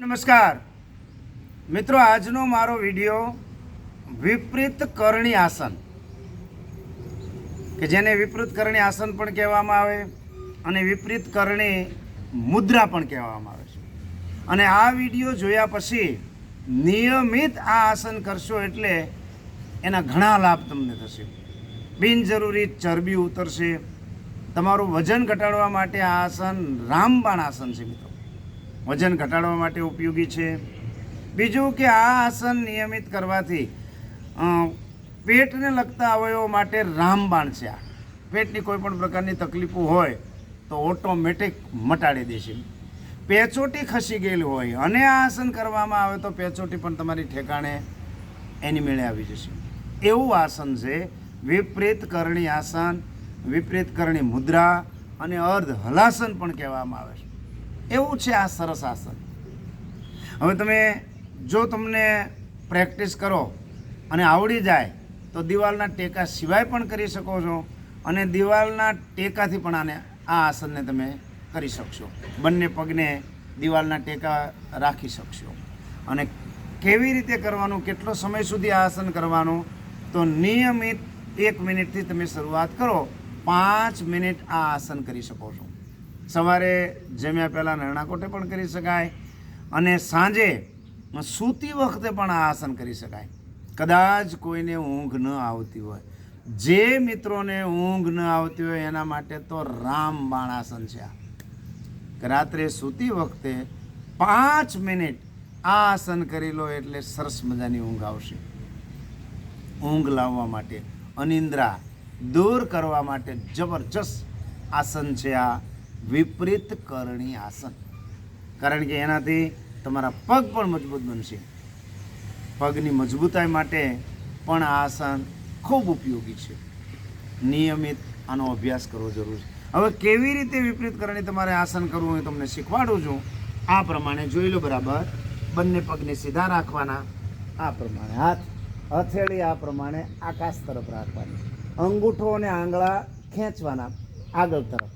નમસ્કાર. મિત્રો, આજનો મારો વિડિયો વિપરીત કરણી આસન. કે જેને વિપરીત કરણી આસન પણ કહેવામાં આવે અને વિપરીત કરણી મુદ્રા પણ કહેવામાં આવે છે. અને આ વિડિયો જોયા પછી નિયમિત આ આસન કરશો એટલે એના ઘણા લાભ તમને થશે. બિનજરૂરી ચરબી ઉતરશે. તમારું વજન ઘટાડવા માટે આ આસન રામબાણ આસન છે, મિત્રો. વજન ઘટાડવા માટે ઉપયોગી છે. બીજું કે આ આસન નિયમિત કરવાથી પેટને લગતા અવયવો માટે રામબાણ છે આ. પેટની કોઈ પણ પ્રકારની તકલીફો હોય તો ઓટોમેટિક મટાડી દેશે પેચોટી ખસી ગયેલી હોય અને આ આસન કરવામાં આવે તો પેચોટી પણ તમારી ઠેકાણે એની મેળે આવી જશે. એવું આસન છે વિપરીત કરણી આસન, વિપરીત કરણી મુદ્રા અને અર્ધ હલાસન પણ કહેવામાં આવે છે. એવું છે આ સરસ આસન. હવે તમે જો તમને પ્રેક્ટિસ કરો અને આવડી જાય તો દિવાલના ટેકા સિવાય પણ કરી શકો છો અને દિવાલના ટેકાથી પણ આને આ આસનને તમે કરી શકશો. બંને પગને દિવાલના ટેકા રાખી શકશો. અને કેવી રીતે કરવાનું, કેટલો સમય સુધી આ આસન કરવાનું, તો નિયમિત એક મિનિટથી તમે શરૂઆત કરો, પાંચ મિનિટ આ આસન કરી શકો છો. સવારે જમ્યા પહેલાં નરણાકોટે પણ કરી શકાય અને સાંજે સૂતી વખતે પણ આ આસન કરી શકાય. કદાચ કોઈને ઊંઘ ન આવતી હોય. જે મિત્રોને ઊંઘ ન આવતી હોય એના માટે તો રામબાણ આસન છે આ. રાત્રે સૂતી વખતે પાંચ મિનિટ આ આસન કરી લો એટલે સરસ મજાની ઊંઘ આવશે. ઊંઘ લાવવા માટે અનિંદ્રા દૂર કરવા માટે જબરજસ્ત આસન છે આ. વિપરીત કરણી આસન. કારણ કે એનાથી તમારા પગ પણ મજબૂત બનશે. પગની મજબૂતાઈ માટે પણ આ આસન ખૂબ ઉપયોગી છે. નિયમિત આનો અભ્યાસ કરવો જરૂરી છે. હવે કેવી રીતે વિપરીત કરણી તમારે આસન કરવું હું તમને શીખવાડું છું. આ પ્રમાણે જોઈ લો બરાબર. બંને પગને સીધા રાખવાના. આ પ્રમાણે હાથ, હથેળી, આ પ્રમાણે આકાશ તરફ રાખવાની. અંગૂઠો અને આંગળા ખેંચવાના. આગળ તરફ.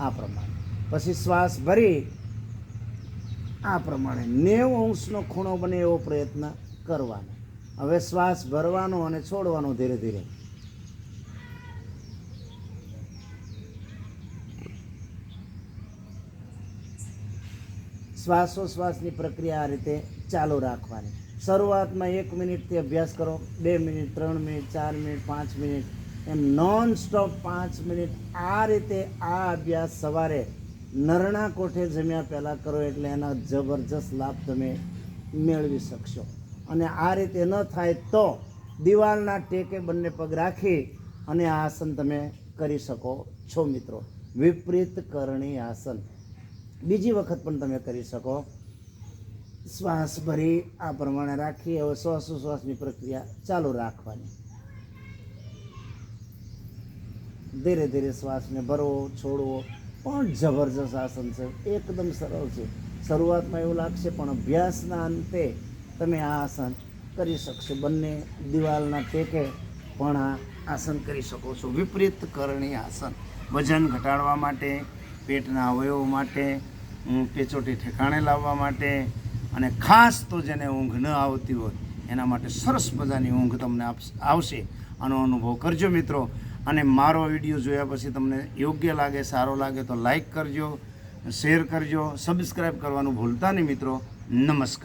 આ પ્રમાણે. પછી શ્વાસ ભરી. આ પ્રમાણે નેવ અંશનો ખૂણો બને એવો પ્રયત્ન કરવાનો. હવે શ્વાસ ભરવાનો અને છોડવાનો ધીરે ધીરે. શ્વાસોશ્વાસની પ્રક્રિયા આ રીતે ચાલુ રાખવાની. શરૂઆતમાં એક મિનિટથી અભ્યાસ કરો. બે મિનિટ, ત્રણ મિનિટ, ચાર મિનિટ, પાંચ મિનિટ. એમ નોન સ્ટોપ પાંચ મિનિટ આ રીતે આ અભ્યાસ સવારે નરણા કોઠે જમ્યા પહેલાં કરો એટલે એના જબરજસ્ત લાભ તમે મેળવી શકશો. અને આ રીતે ન થાય તો દિવાલના ટેકે બંને પગ રાખી અને આ આસન તમે કરી શકો છો મિત્રો. વિપરીત કરણી આસન. બીજી વખત પણ તમે કરી શકો. શ્વાસ ભરી આ પ્રમાણે રાખી, હવે શ્વાસોશ્વાસની પ્રક્રિયા ચાલુ રાખવાની. ધીરે ધીરે શ્વાસને ભરવો છોડવો પણ જબરજસ્ત આસન છે. એકદમ સરળ છે. શરૂઆતમાં એવું લાગશે, પણ અભ્યાસના અંતે તમે આ આસન કરી શકશો. બંને દિવાલના ટેકે પણ આ આસન કરી શકો છો. વિપરીત કરણી આસન. વજન ઘટાડવા માટે, પેટના અવયવો માટે પેચોટી ઠેકાણે લાવવા માટે, અને ખાસ તો જેને ઊંઘ ન આવતી હોય, એના માટે સરસ મજાની ઊંઘ તમને આપશે આવશે. આનો અનુભવ કરજો મિત્રો. અને મારો વીડિયો જોયા પછી તમને યોગ્ય લાગે, સારો લાગે તો લાઈક કરજો શેર કરજો સબસ્ક્રાઈબ કરવાનું ભૂલતા નહીં મિત્રો. નમસ્કાર.